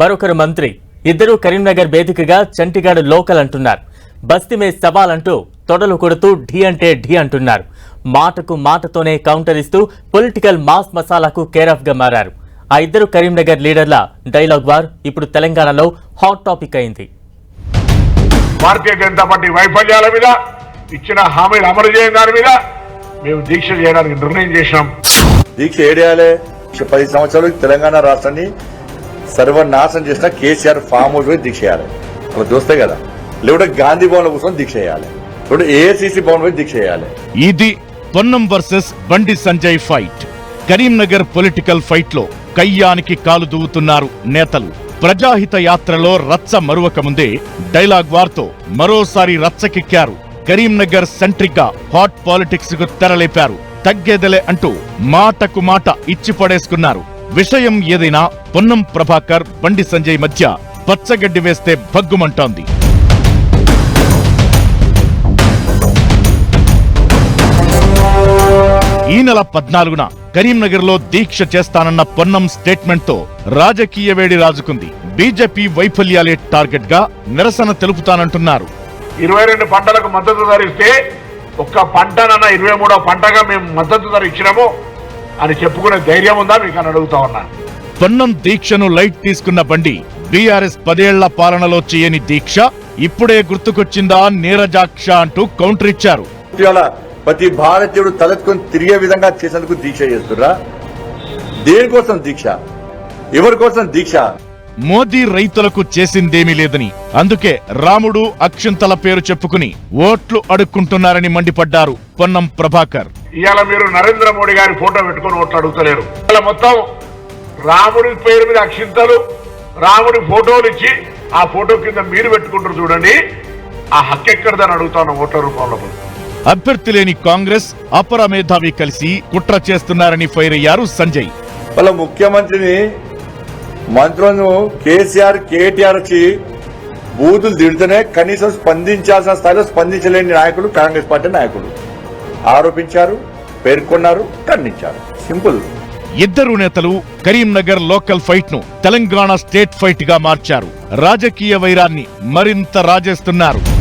మరొకరు మంత్రి. ఇద్దరు కరీంనగర్ వేదికగా చంటిగాడు లోకల్ అంటున్నారు. బస్తీ మే సవాల్ అంటూ తొడలు కొడుతూ ఢీ అంటే ఢీ అంటున్నారు. మాటకు మాటతోనే కౌంటర్ ఇస్తూ పొలిటికల్ మాస్ మసాలాకు కేర్ ఆఫ్గా మారారు. ఆ ఇద్దరు కరీంనగర్ లీడర్ల డైలాగ్ వార్ ఇప్పుడు తెలంగాణలో హాట్ టాపిక్ అయింది. భారతీయ జనతా పార్టీ వైఫల్యాల మీద ఇచ్చిన హామీలు అమలు చేయని దాని మీద మేము దీక్ష చేయడానికి నిర్ణయం చేసినాం. దీక్ష ఏడేయాలి? పది సంవత్సరాలు తెలంగాణ రాష్ట్రాన్ని సర్వనాశనం చేసిన కేసీఆర్ ఫామ్ హౌస్ పోయి దీక్ష చేయాలి. అలా చూస్తే కదా. లేకుంటే గాంధీ భవన్ కోసం దీక్ష చేయాలి. లేకుంటే ఏఐసిసి భవన్ పోయి దీక్ష చేయాలి. ఇది Ponnam versus Bandi Sanjay fight. Karimnagar political ఫైట్లో కయ్యానికి కాలు దువ్వుతున్నారు నేతలు. ప్రజాహిత యాత్రలో రచ్చ మరువక ముందే డైలాగ్ వార్తో మరోసారి రచ్చకెక్కారు. కరీంనగర్ సెంట్రిక్గా హాట్ పాలిటిక్స్కు తెరలేపారు. తగ్గేదలే అంటూ మాటకు మాట ఇచ్చి పడేసుకున్నారు విషయం ఏదైనా పొన్నం ప్రభాకర్ బండి సంజయ్ మధ్య పచ్చగడ్డి వేస్తే భగ్గుమంటోంది. ఈ నెల పద్నాలుగున కరీంనగర్లో దీక్ష చేస్తానన్న పొన్నం స్టేట్మెంట్తో రాజకీయ వేడి రాజుకుంది. బీజేపీ వైఫల్యాలే టార్గెట్గా నిరసన తెలుపుతానంటున్నారు. ఇరవై రెండు పంటలకు మద్దతు ధర ఇస్తే ఒక్క పంటనన్న ఇరవై మూడో పంటగా మేము మద్దతు ధర ఇచ్చినాము. అని చెప్పుకునే ధైర్యం ఉందా మీకు అని అడుగుతా ఉన్నాను పొన్నం దీక్షను లైట్ తీసుకున్న బండి బీఆర్ఎస్ పదేళ్ళ పాలనలో చేయని దీక్ష ఇప్పుడే గుర్తుకొచ్చిందా నీరజాక్ష అంటూ కౌంటర్ ఇచ్చారు. ఇవాళ ప్రతి భారతీయుడు తలెత్తుకొని తిరిగే విధంగా చేసేందుకు దీక్ష చేస్తుర్రా? దేనికోసం దీక్ష? ఎవరి కోసం దీక్ష? మోదీ రైతులకు చేసిందేమీ లేదని అందుకే రాముడు అక్షింతల పేరు చెప్పుకుని ఓట్లు అడుక్కుంటున్నారని మండిపడ్డారు పొన్నం ప్రభాకర్. ఇవాళ మీరు నరేంద్ర మోడీ గారి ఫోటో పెట్టుకొని ఓట్లు అడుగుతలేరు ఇవాళ మొత్తం రాముడి పేరు మీద అక్షింతలు రాముడి ఫోటోలు ఇచ్చి ఆ ఫోటో కింద మీరు పెట్టుకుంటారు చూడండి. ఆ హక్కు ఎక్కడిదని అడుగుతాను ఓట్ల రూపంలో. అభ్యర్థి లేని కాంగ్రెస్ అపర మేధావి కలిసి కుట్ర చేస్తున్నారని ఫైర్ అయ్యారు సంజయ్. వాళ్ళ ముఖ్యమంత్రిని మంత్రులను కేసీఆర్ కేటీఆర్ వచ్చి బూతులు తిడితేనే కనీసం స్పందించాల్సిన స్థాయిలో స్పందించలేని నాయకులు కాంగ్రెస్ పార్టీ నాయకులు. ఆరోపించారు పేర్కొన్నారు ఖండించారు. సింపుల్. ఇద్దరు నేతలు కరీంనగర్ లోకల్ ఫైట్ను తెలంగాణ స్టేట్ ఫైట్గా మార్చారు. రాజకీయ వైరాన్ని మరింత రాజేస్తున్నారు.